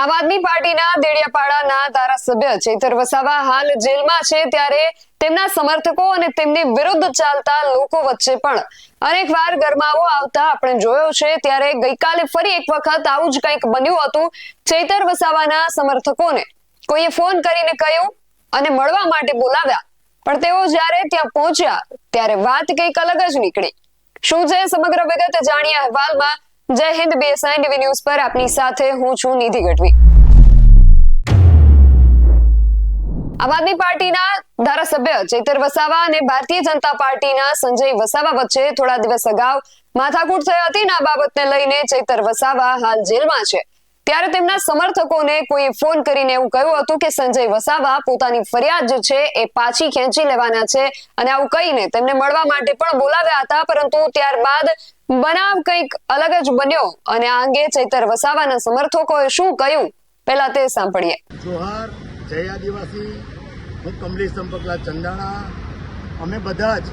આમ આદમી પાર્ટીના દેડિયાપાડાના ધારાસભ્ય ચેતર વસાવા હાલ જેલમાં છે ત્યારે તેમના સમર્થકો અને તેમની વિરુદ્ધ ચાલતા લોકો વચ્ચે પણ અનેક વાર ગરમાવો આવતા આપણે જોયો છે. ત્યારે ગઈકાલે ફરી એક વખત આવું જ કંઈક બન્યું હતું. ચેતર વસાવાના સમર્થકોને કોઈએ ફોન કરીને કહ્યું અને મળવા માટે બોલાવ્યા. પણ તેઓ જ્યારે ત્યાં પહોંચ્યા, ત્યારે વાત કંઈક અલગ જ નીકળી. શું છે સમગ્ર વિગત? જાણીએ અહેવાલમાં જય હિન્દ બીએસઆઈ ટીવી ન્યૂઝ પર આપની સાથે હું છું નિધિ ગઢવી. આમ આદમી પાર્ટીના ધારાસભ્ય ચેતર વસાવા અને ભારતીય જનતા પાર્ટીના સંજય વસાવા વચ્ચે થોડા દિવસ અગાઉ માથાકૂટ થઈ હતી આ બાબતને લઈને ચેતર વસાવા હાલ જેલમાં છે. ત્યારે તેમના સમર્થકોને કોઈ ફોન કરીને એવું કહ્યું હતું કે સંજય વસાવા પોતાની ફરિયાદ જે છે એ પાછી ખેંચી લેવાના છે અને આવું કહીને તેમને મળવા માટે પણ બોલાવ્યા હતા, પરંતુ ત્યારબાદ બનાવ કંઈક અલગ જ બન્યો અને આ અંગે ચૈતર વસાવાના સમર્થકોએ શું કહ્યું પહેલા તે સાંભળીએ. જોહાર, જય આદિવાસી, હું કમલેશ ચંપકલા ચંદાણા. અમે બધા જ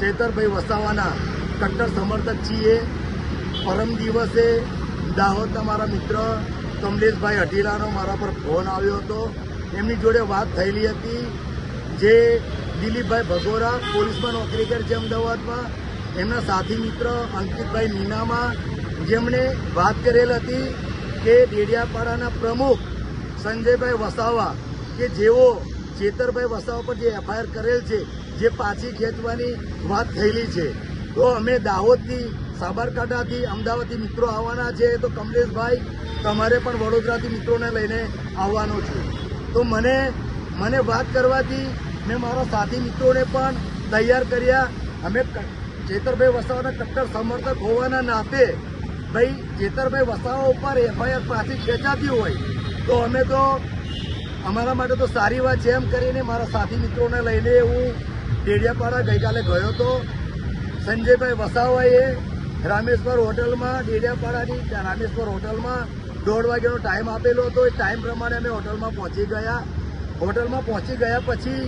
ચેતરભાઈ વસાવાના કટ્ટર સમર્થક છીએ. પરમ દિવસે દાહોદના મારા મિત્ર કમલેશભાઈ હટીરાનો મારા પર ફોન આવ્યો હતો. એમની જોડે વાત થયેલી હતી. જે દિલીપભાઈ ભગોરા પોલીસમાં નોકરી કરે છે અમદાવાદમાં. એમના સાથી મિત્ર અંકિતભાઈ મીનામાં જેમણે વાત કરેલ હતી કે ડેડિયાપાડાના પ્રમુખ સંજયભાઈ વસાવા કે જેઓ ચેતરભાઈ વસાવા પર જે એફઆઈઆર કરેલ છે, જે પાછી ખેંચવાની વાત થયેલી છે. તો અમે દાહોદથી, સાબરકાંઠાથી, અમદાવાદથી મિત્રો આવવાના છે. તો કમલેશભાઈ, તમારે પણ વડોદરાથી મિત્રોને લઈને આવવાનો છે. તો મને મને વાત કરવાથી મેં મારા સાથી મિત્રોને પણ તૈયાર કર્યા. અમે ચેતરભાઈ વસાવાના કટ્ટર સમર્થક હોવાના નાતે ભાઈ જેતરભાઈ વસાવા ઉપર એફઆઈઆર પાછી ખેંચાતી હોય, તો અમે તો અમારા માટે તો સારી વાત છે એમ કરીને મારા સાથી મિત્રોને લઈને હું ડેડિયાપાડા ગઈકાલે ગયો હતો. સંજયભાઈ વસાવાએ રામેશ્વર હોટલમાં, ડેડિયાપાડાની રામેશ્વર હોટલમાં દોઢ વાગ્યાનો ટાઈમ આપેલો હતો. એ ટાઈમ પ્રમાણે અમે હોટલમાં પહોંચી ગયા. હોટલમાં પહોંચી ગયા પછી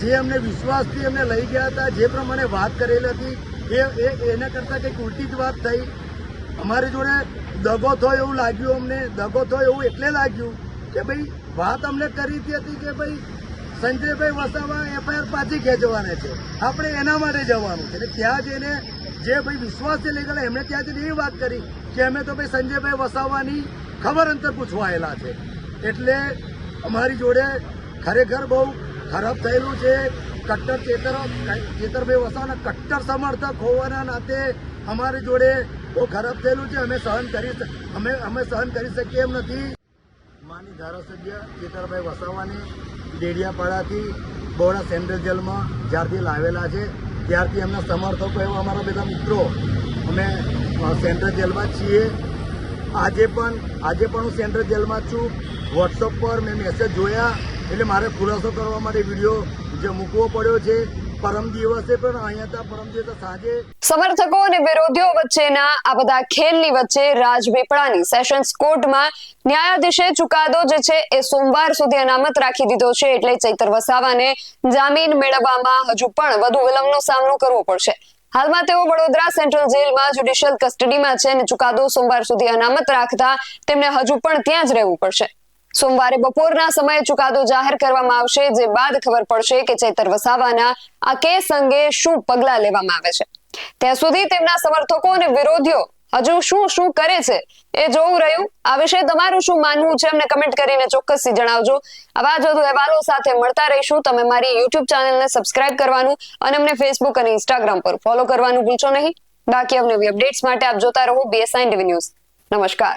જે અમને વિશ્વાસથી અમને લઈ ગયા હતા, જે પ્રમાણે વાત કરેલી હતી, એ એના કરતાં કંઈક ઉલટી જ વાત થઈ. અમારી જોડે દગો થયો એવું લાગ્યું અમને, દગો થયો એવું એટલે લાગ્યું કે ભાઈ, વાત અમને કરી હતી કે ભાઈ, સંજયભાઈ વસાવા એફઆઈઆર પાછી ખેંચવાના છે. આપણે એના માટે જવાનું છે. ત્યાં જઈને જે ભાઈ વિશ્વાસથી લઈ ગયેલા, એમણે ત્યાં જઈને એ વાત કરી કે અમે તો ભાઈ સંજયભાઈ વસાવાની ખબર અંતર પૂછવા આવેલા છે. એટલે અમારી જોડે ખરેખર બહુ ખરાબ થયેલું છે. કટ્ટર ચેતર ચેતરભાઈ વસાવાના કટ્ટર સમર્થક હોવાના નાતે અમારી જોડે બહુ ખરાબ થયેલું છે. અમે સહન કરી અમે અમે સહન કરી શકીએ એમ નથી. માની ધારાસભ્ય ચેતરભાઈ વસાવાને ડેડિયાપાડાથી બહોળા સેન્ટ્રલ જેલમાં જ્યારથી લાવેલા છે. ત્યારથી એમના સમર્થકો એવા અમારા બધા મિત્રો. અમે સેન્ટ્રલ જેલમાં છીએ. આજે પણ આજે પણ હું સેન્ટ્રલ જેલમાં છું. વોટ્સઅપ પર મેં મેસેજ જોયા. એટલે મારે ખુલાસો કરવા માટે વીડિયો જે મૂકવો પડ્યો છે સમર્થકો અને વિરોધીઓ વચ્ચેના આ બધા ખેલની વચ્ચે રાજપીપળાની સેશન્સ કોર્ટમાં ન્યાયાધીશે ચુકાદો જે છે એ સોમવાર સુધી અનામત રાખી દીધો છે. એટલે ચૈતર વસાવાને જામીન મેળવવામાં હજુ પણ વધુ વિલંબનો સામનો કરવો પડશે. હાલમાં તેઓ વડોદરા સેન્ટ્રલ જેલમાં જ્યુડિશિયલ કસ્ટડીમાં છે અને ચુકાદો સોમવાર સુધી અનામત રાખતા તેમને હજુ પણ ત્યાં જ રહેવું પડશે. સોમવારે બપોરના સમયે ચુકાદો જાહેર કરવામાં આવશે, જે બાદ ખબર પડશે કે ચેતર વસાવાના આ કેસ અંગે શું પગલાં લેવામાં આવે છે. ત્યાં સુધી તેમના સમર્થકો અને વિરોધીઓ હજુ શું શું કરે છે એ જોવું રહ્યું. આ વિશે તમારું શું માનવું છે અમને કમેન્ટ કરીને ચોક્કસથી જણાવજો. આવા જ વધુ અહેવાલો સાથે મળતા રહીશું. તમે મારી યુટ્યુબ ચેનલને સબસ્ક્રાઇબ કરવાનું અને અમને ફેસબુક અને ઇન્સ્ટાગ્રામ પર ફોલો કરવાનું ભૂલશો નહીં. બાકી અવનવી અપડેટ્સ માટે આપ જોતા રહો બીએસઆઈ ટીવી ન્યૂઝ નમસ્કાર.